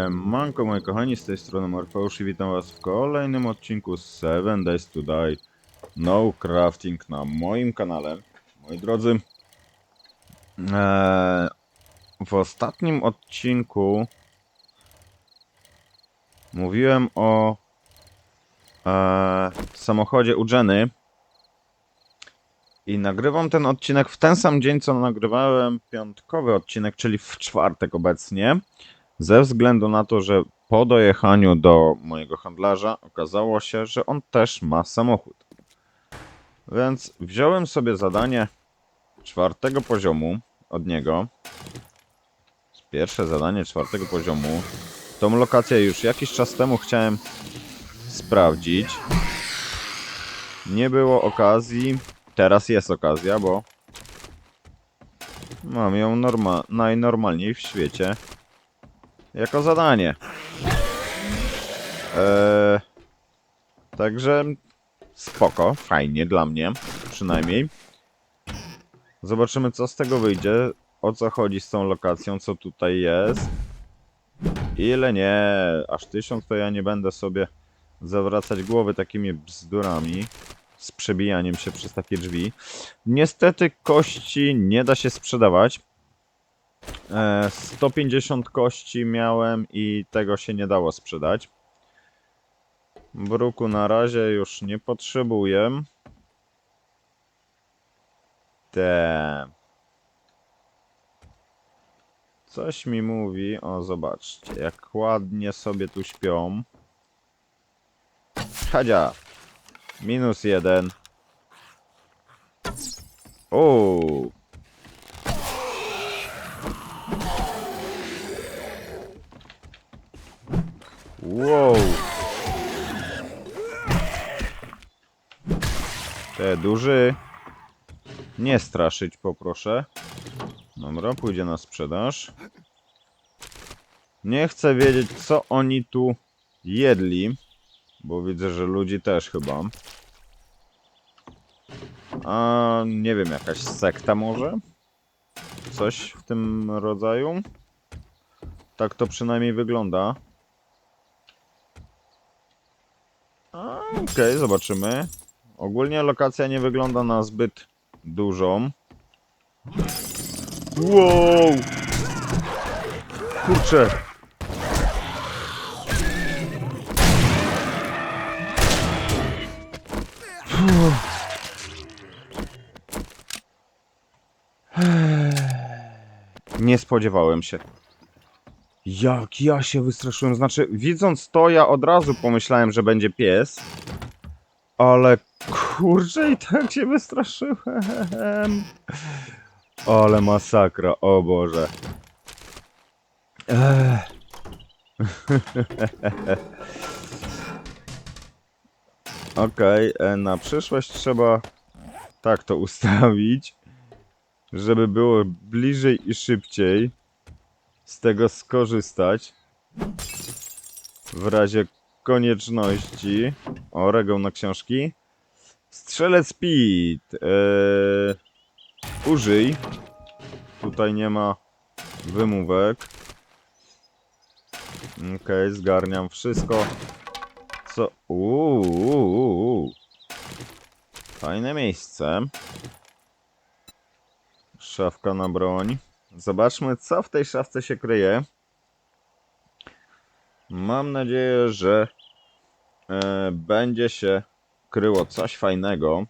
Siemanko moi kochani, z tej strony Morfeusz i witam was w kolejnym odcinku z 7 Days to Die No Crafting na moim kanale. Moi drodzy, eee, w ostatnim odcinku mówiłem o eee, samochodzie u Jenny i nagrywam ten odcinek w ten sam dzień, co nagrywałem piątkowy odcinek, czyli w czwartek obecnie. Ze względu na to, że po dojechaniu do mojego handlarza okazało się, że on też ma samochód. Więc wziąłem sobie zadanie czwartego poziomu od niego. Pierwsze zadanie czwartego poziomu. Tą lokację już jakiś czas temu chciałem sprawdzić. Nie było okazji. Teraz jest okazja, bo mam ją norma najnormalniej w świecie jako zadanie. Eee, także spoko, fajnie dla mnie, przynajmniej. Zobaczymy, co z tego wyjdzie, o co chodzi z tą lokacją, co tutaj jest. Ile nie, aż tysiąc to ja nie będę sobie zawracać głowy takimi bzdurami z przebijaniem się przez takie drzwi. Niestety kości nie da się sprzedawać. E, 150 kości miałem i tego się nie dało sprzedać. Bruku na razie już nie potrzebuję. Te. Coś mi mówi, o zobaczcie, jak ładnie sobie tu śpią. Hadzia. Minus jeden. Uuu. Wow. Te duży. Nie straszyć poproszę. Dobra, pójdzie na sprzedaż. Nie chcę wiedzieć, co oni tu jedli. Bo widzę, że ludzi też chyba. A nie wiem, jakaś sekta może? Coś w tym rodzaju? Tak to przynajmniej wygląda. Okej, zobaczymy. Ogólnie lokacja nie wygląda na zbyt dużą. Wow! Kurczę! Nie spodziewałem się. Jak ja się wystraszyłem. Znaczy, widząc to, ja od razu pomyślałem, że będzie pies. Ale kurczę, i tak się wystraszyłem. Ale masakra, o Boże. Ech. Okej, e, na przyszłość trzeba tak to ustawić, żeby było bliżej i szybciej z tego skorzystać. W razie konieczności. O, regał na książki. Strzelec Speed. Eee, użyj. Tutaj nie ma wymówek. Okej, zgarniam wszystko. Co? Uuu. Fajne miejsce. Szafka na broń. Zobaczmy, co w tej szafce się kryje. Mam nadzieję, że e, będzie się kryło coś fajnego.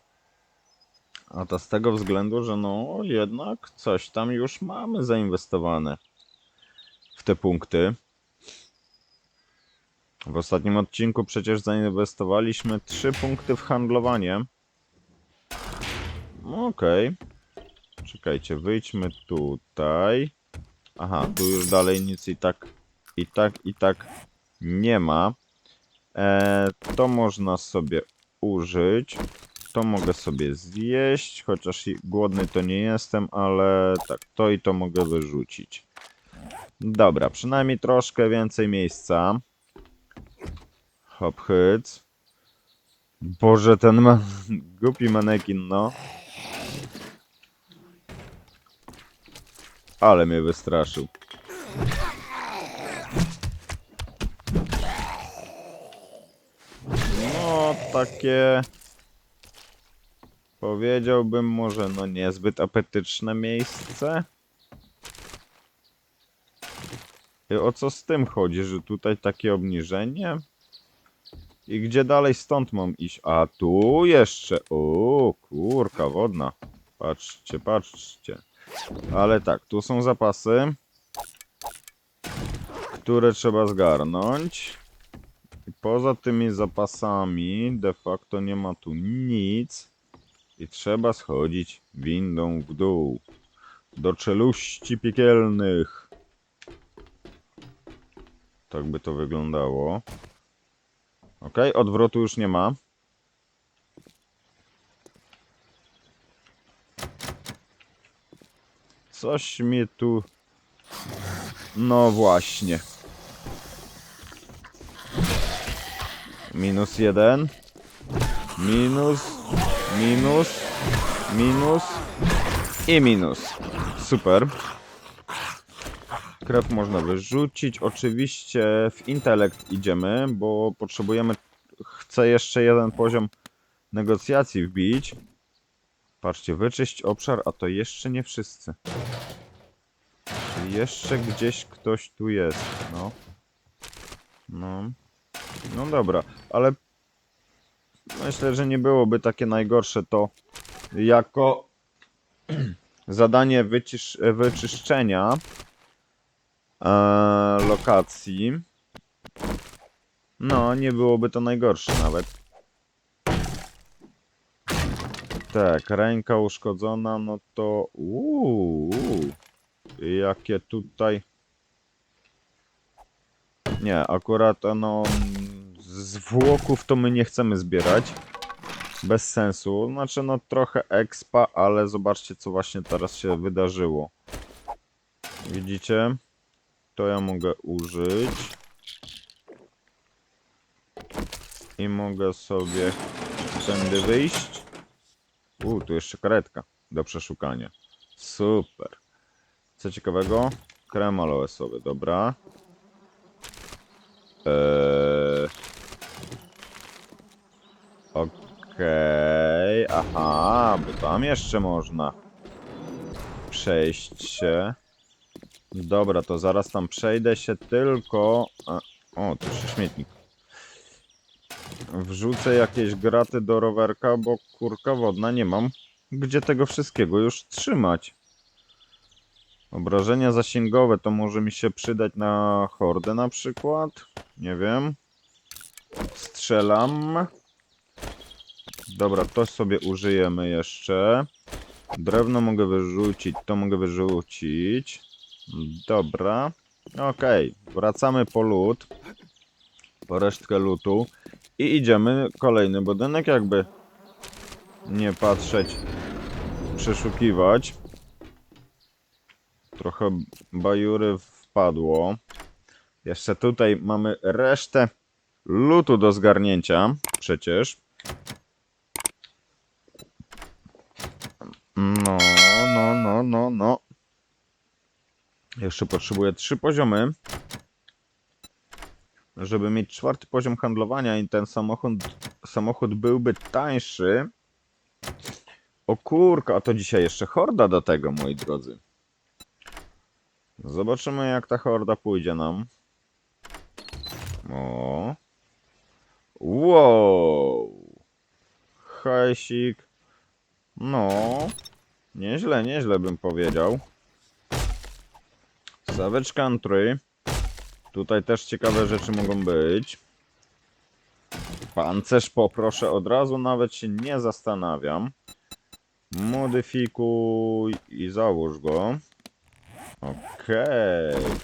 A to z tego względu, że no jednak coś tam już mamy zainwestowane w te punkty. W ostatnim odcinku przecież zainwestowaliśmy 3 punkty w handlowanie. Okej. Czekajcie, wyjdźmy tutaj. Aha, tu już dalej nic i tak, i tak, i tak nie ma. E, to można sobie użyć. To mogę sobie zjeść, chociaż głodny to nie jestem, ale tak, to i to mogę wyrzucić. Dobra, przynajmniej troszkę więcej miejsca. Hop, hyc. Boże, ten głupi manekin, no. Ale mnie wystraszył. No, takie... Powiedziałbym może, no niezbyt apetyczne miejsce. O co z tym chodzi, że tutaj takie obniżenie? I gdzie dalej stąd mam iść? A tu jeszcze. O, kurka wodna. Patrzcie, patrzcie. Ale tak, tu są zapasy, które trzeba zgarnąć. Poza tymi zapasami de facto nie ma tu nic. I trzeba schodzić windą w dół. Do czeluści piekielnych. Tak by to wyglądało. Ok, odwrotu już nie ma. Coś mi tu... No właśnie. Minus jeden. Minus. Minus. Minus. I minus. Super. Krew można wyrzucić. Oczywiście w intelekt idziemy, bo potrzebujemy... Chcę jeszcze jeden poziom negocjacji wbić. Patrzcie, wyczyść obszar, a to jeszcze nie wszyscy. Jeszcze gdzieś ktoś tu jest, no. No. No dobra, ale myślę, że nie byłoby takie najgorsze to jako zadanie wycisz, wyczyszczenia e, lokacji. No, nie byłoby to najgorsze nawet. Tak, ręka uszkodzona, no to uuu, jakie tutaj... Nie, akurat no zwłoków to my nie chcemy zbierać. Bez sensu. Znaczy no trochę expa, ale zobaczcie co właśnie teraz się wydarzyło. Widzicie? To ja mogę użyć. I mogę sobie tędy wyjść. U, tu jeszcze karetka do przeszukania. Super. Co ciekawego? Krem aloesowy, dobra. Eee... Okej, aha, bo tam jeszcze można przejść się. Dobra, to zaraz tam przejdę się tylko... O, tu jeszcze śmietnik. Wrzucę jakieś graty do rowerka, bo kurka wodna nie mam gdzie tego wszystkiego już trzymać. Obrażenia zasięgowe to może mi się przydać na hordę na przykład. Nie wiem. Strzelam. Dobra, to sobie użyjemy jeszcze. Drewno mogę wyrzucić, to mogę wyrzucić. Dobra. Okej, wracamy po lód. Po resztkę lutu. I idziemy kolejny budynek jakby nie patrzeć, przeszukiwać. Trochę bajury wpadło. Jeszcze tutaj mamy resztę lutu do zgarnięcia, przecież. No, no, no, no, no. Jeszcze potrzebuję trzy poziomy, żeby mieć czwarty poziom handlowania i ten samochód, samochód byłby tańszy. O kurka, a to dzisiaj jeszcze horda do tego, moi drodzy. Zobaczymy jak ta horda pójdzie nam. O. Wow. Hajsik. No. Nieźle, nieźle bym powiedział. Savage Country. Tutaj też ciekawe rzeczy mogą być. Pancerz poproszę od razu, nawet się nie zastanawiam. Modyfikuj i załóż go. Okej.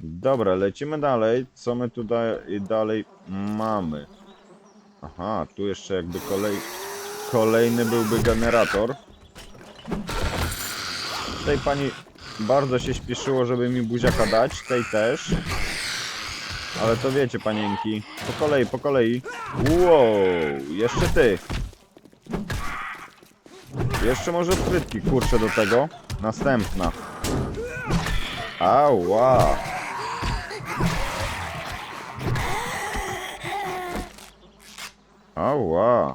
Dobra, lecimy dalej. Co my tutaj dalej mamy? Aha, tu jeszcze jakby kolej... kolejny byłby generator. Tej pani bardzo się śpieszyło, żeby mi buziaka dać, tej też. Ale to wiecie, panienki. Po kolei, po kolei. Wow, jeszcze ty. Jeszcze może frytki, kurczę, do tego. Następna. Ała. Ała.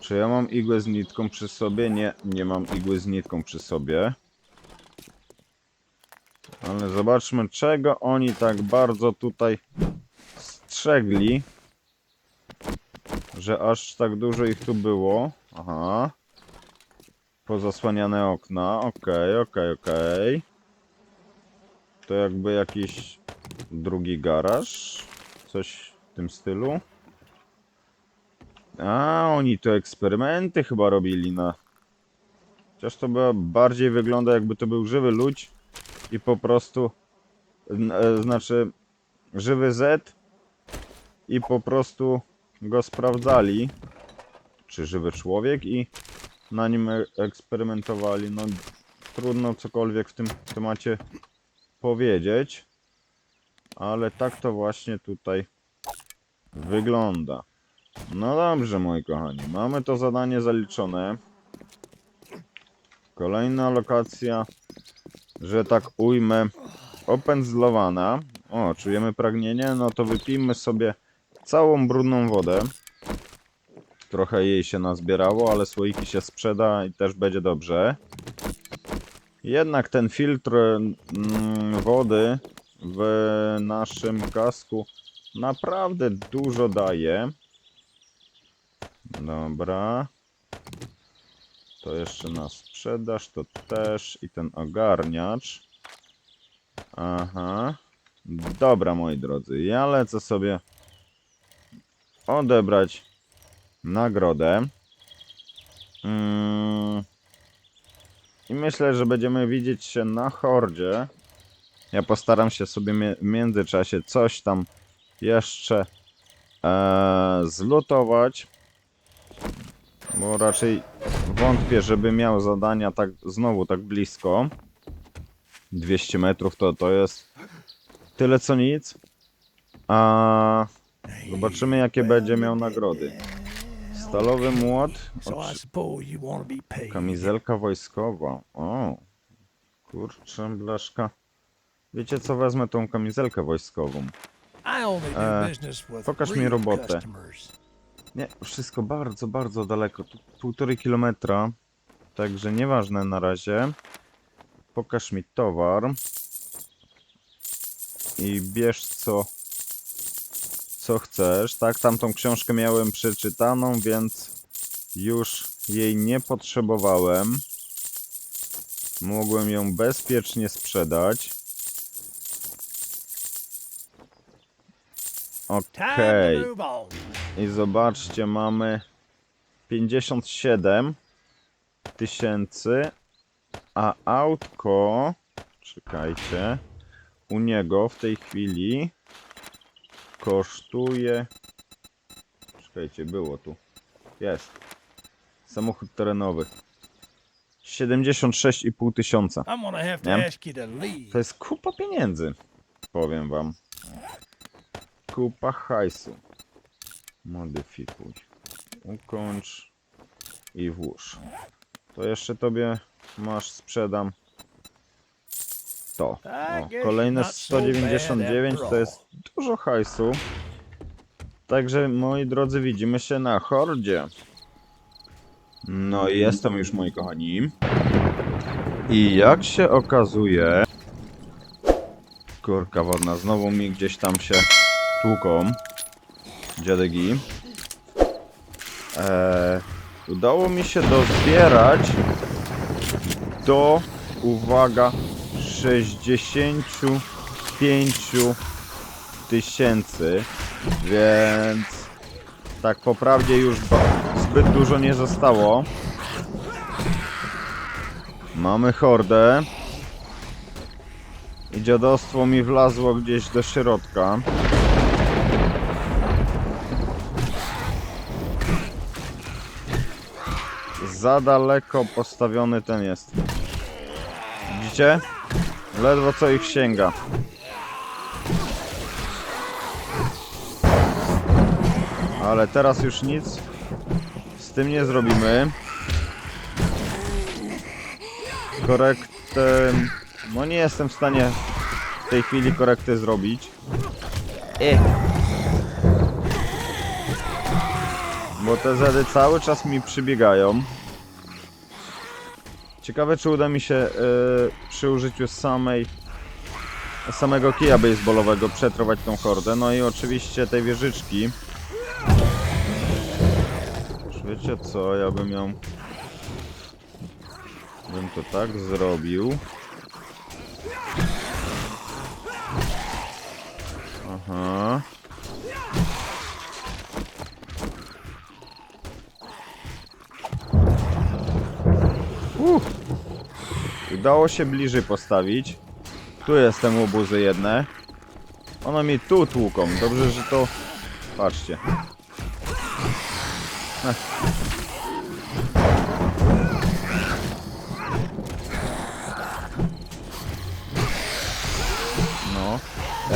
Czy ja mam igłę z nitką przy sobie? Nie, nie mam igły z nitką przy sobie. Ale zobaczmy, czego oni tak bardzo tutaj strzegli. Że aż tak dużo ich tu było. Aha. Pozasłaniane okna. Okej, okej, okej. To jakby jakiś drugi garaż. Coś w tym stylu. A, oni to eksperymenty chyba robili na... Chociaż to była bardziej wygląda jakby to był żywy ludź i po prostu... e, Znaczy... Żywy Z i po prostu go sprawdzali. Czy żywy człowiek i na nim e- eksperymentowali. No trudno cokolwiek w tym temacie powiedzieć. Ale tak to właśnie tutaj wygląda. No dobrze, moi kochani. Mamy to zadanie zaliczone. Kolejna lokacja, że tak ujmę, opędzlowana. O, czujemy pragnienie? No to wypijmy sobie całą brudną wodę. Trochę jej się nazbierało, ale słoiki się sprzeda i też będzie dobrze. Jednak ten filtr mm, wody w naszym kasku naprawdę dużo daje. Dobra. To jeszcze na sprzedaż, to też i ten ogarniacz. Aha. Dobra, moi drodzy, ja lecę sobie odebrać nagrodę. Mm. I myślę, że będziemy widzieć się na hordzie. Ja postaram się sobie w międzyczasie coś tam jeszcze e, zlutować. Bo raczej wątpię, żeby miał zadania tak znowu tak blisko. 200 metrów to, to jest tyle co nic. A zobaczymy jakie będzie miał nagrody. Stalowy młot, oczy- kamizelka wojskowa. O, kurczę, blaszka. Wiecie co, wezmę tą kamizelkę wojskową. E, pokaż mi robotę. Nie, wszystko bardzo, bardzo daleko. Tu półtorej kilometra. Także nieważne na razie. Pokaż mi towar. I bierz co, co chcesz. Tak, tamtą książkę miałem przeczytaną, więc już jej nie potrzebowałem. Mogłem ją bezpiecznie sprzedać. Okej. on. I zobaczcie, mamy 57 tysięcy, a autko, czekajcie, u niego w tej chwili kosztuje, czekajcie, było tu, jest, samochód terenowy, 76,5 tysiąca. Leave. To jest kupa pieniędzy, powiem wam. Kupa hajsu. Modyfikuj. Ukończ i włóż. To jeszcze tobie masz, sprzedam to. O, kolejne 199 to jest dużo hajsu. Także moi drodzy, widzimy się na hordzie. No i jestem już moi kochani. I jak się okazuje, kurka wodna, znowu mi gdzieś tam się tłuką. Dziadegi. Eee, udało mi się dozbierać do, uwaga, 65 tysięcy, więc tak po prawdzie już zbyt dużo nie zostało. Mamy hordę. I dziadostwo mi wlazło gdzieś do środka. Za daleko postawiony ten jest. Widzicie? Ledwo co ich sięga. Ale teraz już nic z tym nie zrobimy. Korektę... No nie jestem w stanie w tej chwili korekty zrobić. E. Bo te zedy cały czas mi przybiegają. Ciekawe, czy uda mi się e, przy użyciu samej samego kija baseballowego przetrwać tą hordę. No i oczywiście tej wieżyczki. Już wiecie co, ja bym ją... Bym to tak zrobił. Aha. Udało się bliżej postawić. Tu jestem łobuzy jedne. One mi tu tłuką. Dobrze, że to... Patrzcie. No.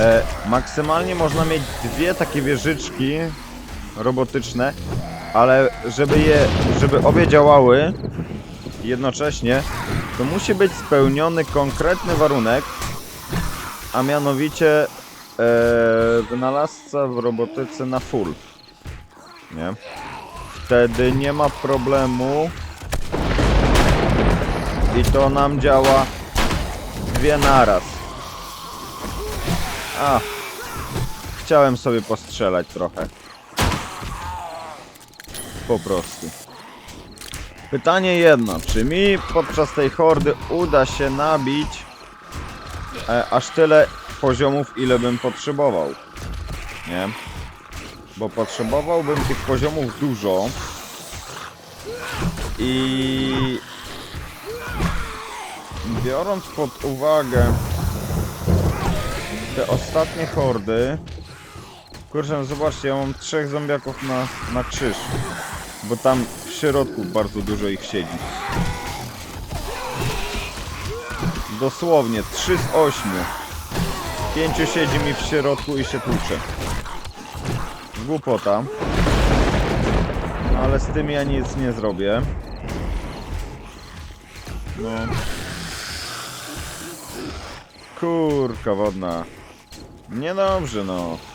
E, maksymalnie można mieć dwie takie wieżyczki robotyczne, ale żeby je, żeby obie działały jednocześnie, to musi być spełniony konkretny warunek, a mianowicie e, wynalazca w robotyce na full. Nie? Wtedy nie ma problemu i to nam działa dwie naraz. A, chciałem sobie postrzelać trochę. Po prostu. Pytanie jedno, czy mi podczas tej hordy uda się nabić e, aż tyle poziomów, ile bym potrzebował? Nie? Bo potrzebowałbym tych poziomów dużo i biorąc pod uwagę te ostatnie hordy Kurczę, zobaczcie, ja mam trzech zombiaków na, na krzyż Bo tam w środku bardzo dużo ich siedzi. Dosłownie, 3 z 8 Pięciu siedzi mi w środku i się tłucze. Głupota. Ale z tym ja nic nie zrobię. No. Kurka wodna. Niedobrze No.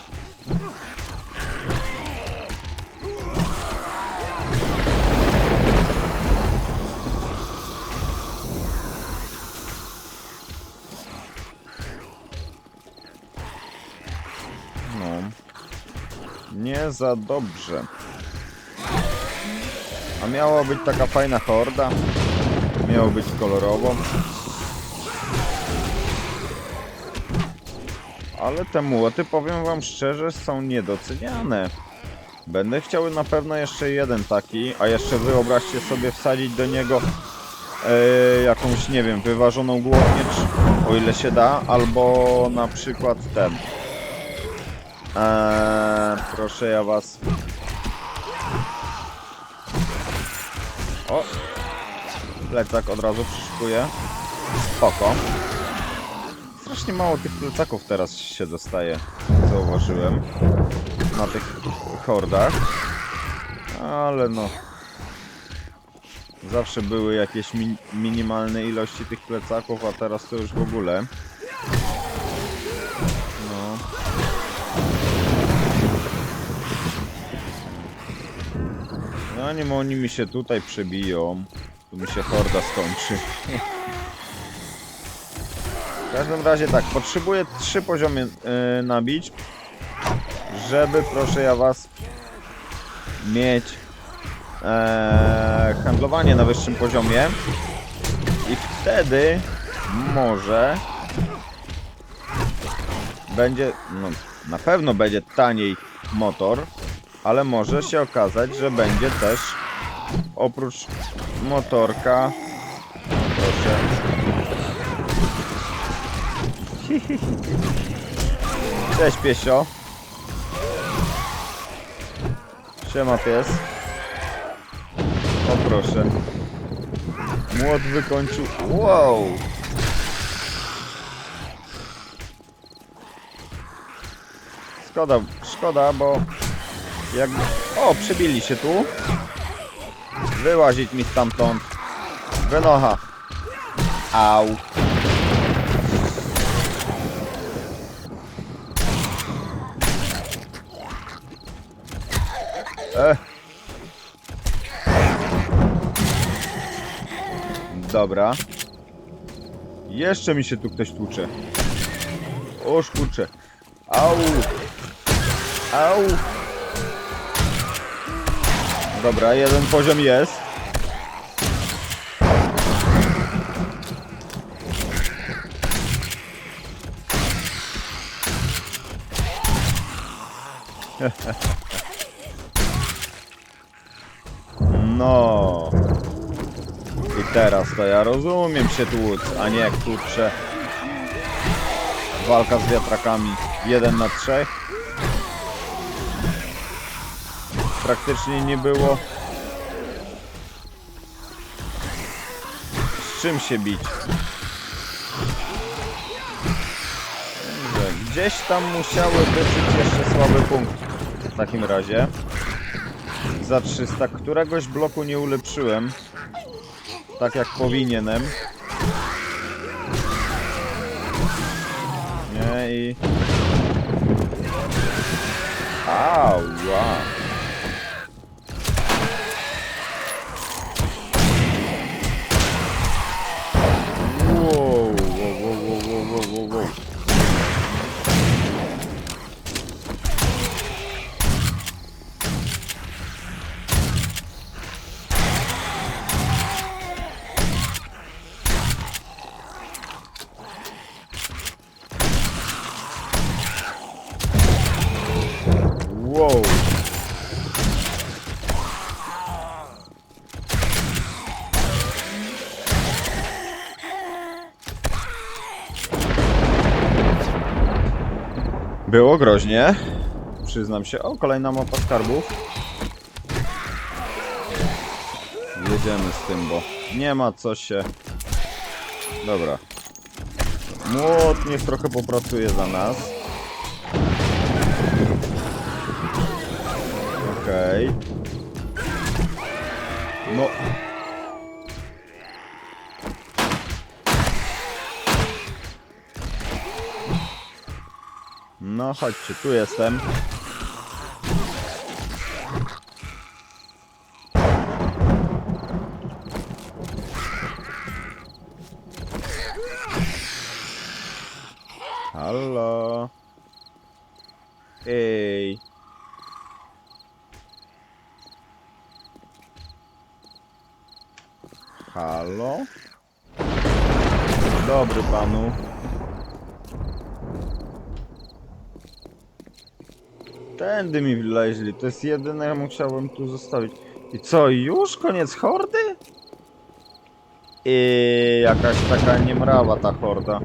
Za dobrze. A miała być taka fajna horda. Miało być kolorowo. Ale te młoty, powiem wam szczerze, są niedoceniane. Będę chciał na pewno jeszcze jeden taki, a jeszcze wyobraźcie sobie wsadzić do niego e, jakąś, nie wiem, wyważoną głownię, czy- o ile się da, albo na przykład ten. Eee, proszę ja was. O! Plecak od razu przyszykuję. Spoko. Strasznie mało tych plecaków teraz się dostaje, zauważyłem. Na tych hordach. Ale no. Zawsze były jakieś mi minimalne ilości tych plecaków, a teraz to już w ogóle. Zanim oni mi się tutaj przebiją, to mi się horda skończy. W każdym razie tak, potrzebuję trzy poziomy yy, nabić, żeby proszę ja was mieć e, handlowanie na wyższym poziomie. I wtedy może będzie, no na pewno będzie taniej motor, ale może się okazać, że będzie też oprócz motorka. Proszę. Cześć piesio. Siema pies. O proszę. Młot wykończył. Wow. Szkoda, szkoda, bo jak... O, przebili się tu. Wyłazić mi stamtąd. Wynocha. Au. Ech. Dobra. Jeszcze mi się tu ktoś tłucze. Oż kurczę. Au. Au. Dobra, jeden poziom jest. No. I teraz to ja rozumiem się tłuc, a nie kurczę. Walka z wiatrakami. Jeden na trzech. Praktycznie nie było. Z czym się bić? Gdzieś tam musiały wyczuć jeszcze słaby punkt. W takim razie. Za 300 któregoś bloku nie ulepszyłem. Tak jak powinienem. Nie i... Ała. Wow, Wow. Było groźnie. Przyznam się. O, kolejna mapa skarbów. Jedziemy z tym, bo nie ma co się... Dobra. Młot niech trochę popracuje za nas. Okej. No. No chodźcie, tu jestem. Halo. Ej. Halo? Dobry panu. Tędy mi wleźli, to jest jedyne, musiałem tu zostawić. I co, już koniec hordy? I jakaś taka niemrawa ta horda.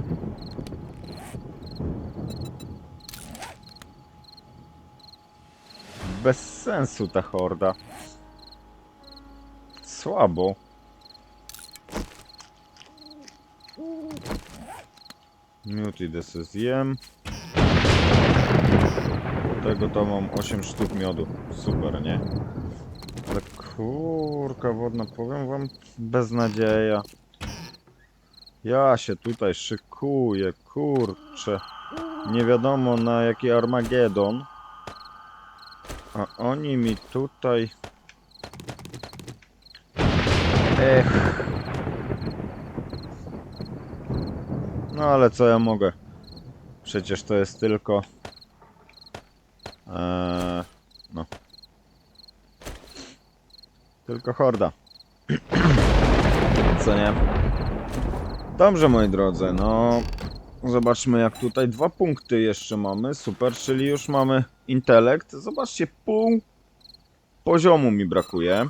Bez sensu ta horda. Słabo. Multi zjem. Do tego to mam 8 sztuk miodu. Super, nie? Ale kurka wodna, powiem wam, beznadzieja. Ja się tutaj szykuję, kurczę. Nie wiadomo na jaki Armagedon. A oni mi tutaj... Ech. No ale co ja mogę? Przecież to jest tylko... Eee, no. Tylko horda. Co nie? Dobrze, moi drodzy, no... Zobaczmy jak tutaj dwa punkty jeszcze mamy. Super, czyli już mamy intelekt. Zobaczcie, pół poziomu mi brakuje.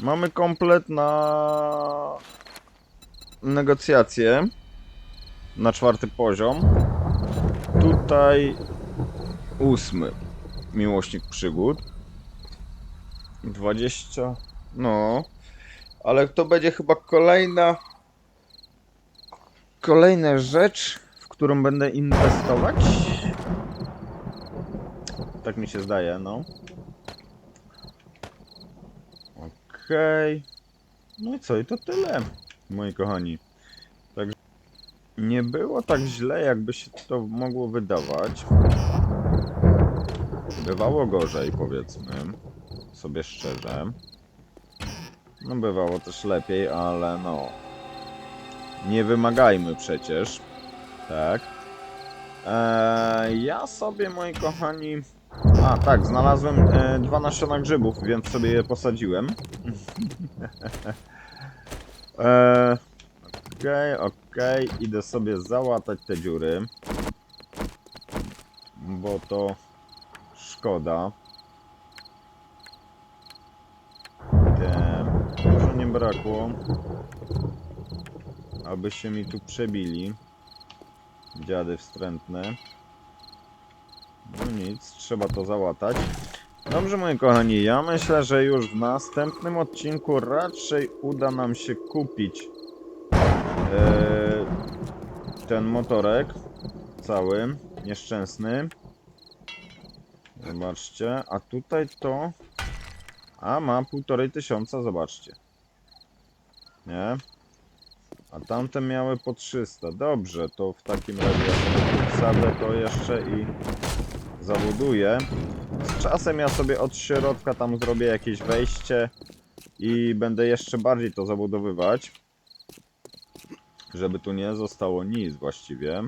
Mamy komplet na negocjacje na czwarty poziom. Tutaj ósmy miłośnik przygód. 20. No. Ale to będzie chyba kolejna. Kolejna rzecz, w którą będę inwestować. Tak mi się zdaje, no. Okej. No i co, i to tyle, moi kochani. Nie było tak źle, jakby się to mogło wydawać. Bywało gorzej, powiedzmy sobie szczerze. No bywało też lepiej, ale no. Nie wymagajmy przecież. Tak. Eee, ja sobie, moi kochani. A tak, znalazłem e, dwa nasiona grzybów, więc sobie je posadziłem. Eee, Okej, okej, idę sobie załatać te dziury. Bo to szkoda. Te, może nie brakło. Aby się mi tu przebili. Dziady wstrętne. No nic, trzeba to załatać. Dobrze, moi kochani, ja myślę, że już w następnym odcinku raczej uda nam się kupić ten motorek cały, nieszczęsny. Zobaczcie, a tutaj to... A, ma półtorej tysiąca, zobaczcie. Nie? A tamte miały po 300. Dobrze, to w takim razie wsadzę to jeszcze i zabuduję. Z czasem ja sobie od środka tam zrobię jakieś wejście i będę jeszcze bardziej to zabudowywać. Żeby tu nie zostało nic właściwie.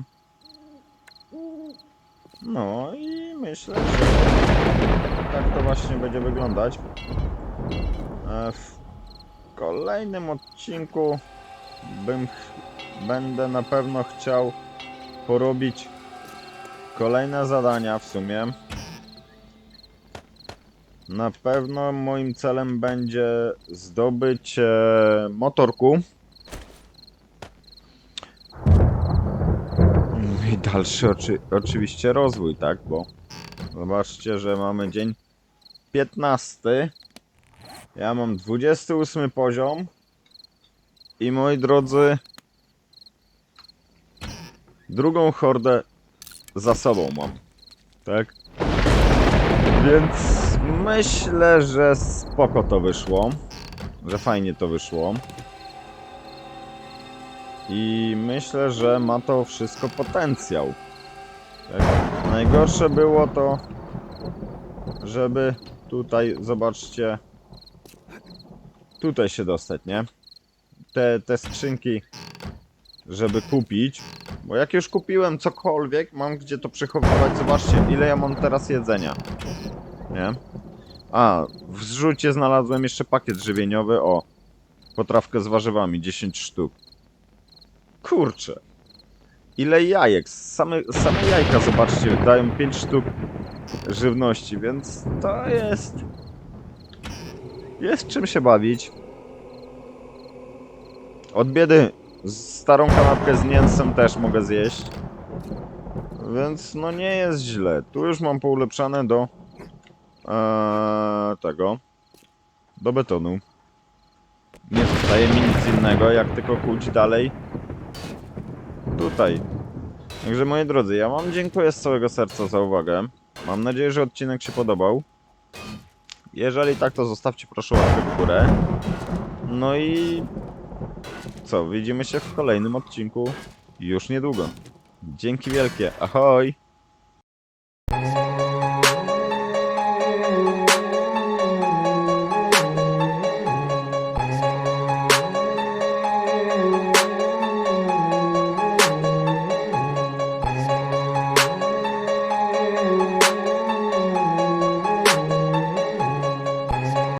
No i myślę, że tak to właśnie będzie wyglądać. E, W kolejnym odcinku bym będę na pewno chciał porobić kolejne zadania w sumie. Na pewno moim celem będzie zdobycie motorku. No i dalszy oczy, oczywiście rozwój, tak? Bo zobaczcie, że mamy dzień 15. Ja mam 28 poziom. I moi drodzy, drugą hordę za sobą mam. Tak? Więc myślę, że spoko to wyszło. Że fajnie to wyszło. I myślę, że ma to wszystko potencjał. Tak? Najgorsze było to, żeby tutaj, zobaczcie, tutaj się dostać, nie? Te, te skrzynki, żeby kupić. Bo jak już kupiłem cokolwiek, mam gdzie to przechowywać. Zobaczcie, ile ja mam teraz jedzenia. Nie? A, w zrzucie znalazłem jeszcze pakiet żywieniowy. O, potrawkę z warzywami, 10 sztuk. Kurczę. Ile jajek? Same, same jajka, zobaczcie, dają 5 sztuk żywności, więc to jest... Jest czym się bawić. Od biedy starą kanapkę z mięsem też mogę zjeść. Więc no nie jest źle. Tu już mam poulepszane do eee, tego. Do betonu. Nie zostaje mi nic innego, jak tylko kuć dalej. Tutaj. Także moi drodzy, ja wam dziękuję z całego serca za uwagę. Mam nadzieję, że odcinek się podobał. Jeżeli tak, to zostawcie proszę łapkę w górę. No i co, widzimy się w kolejnym odcinku już niedługo. Dzięki wielkie, ahoj!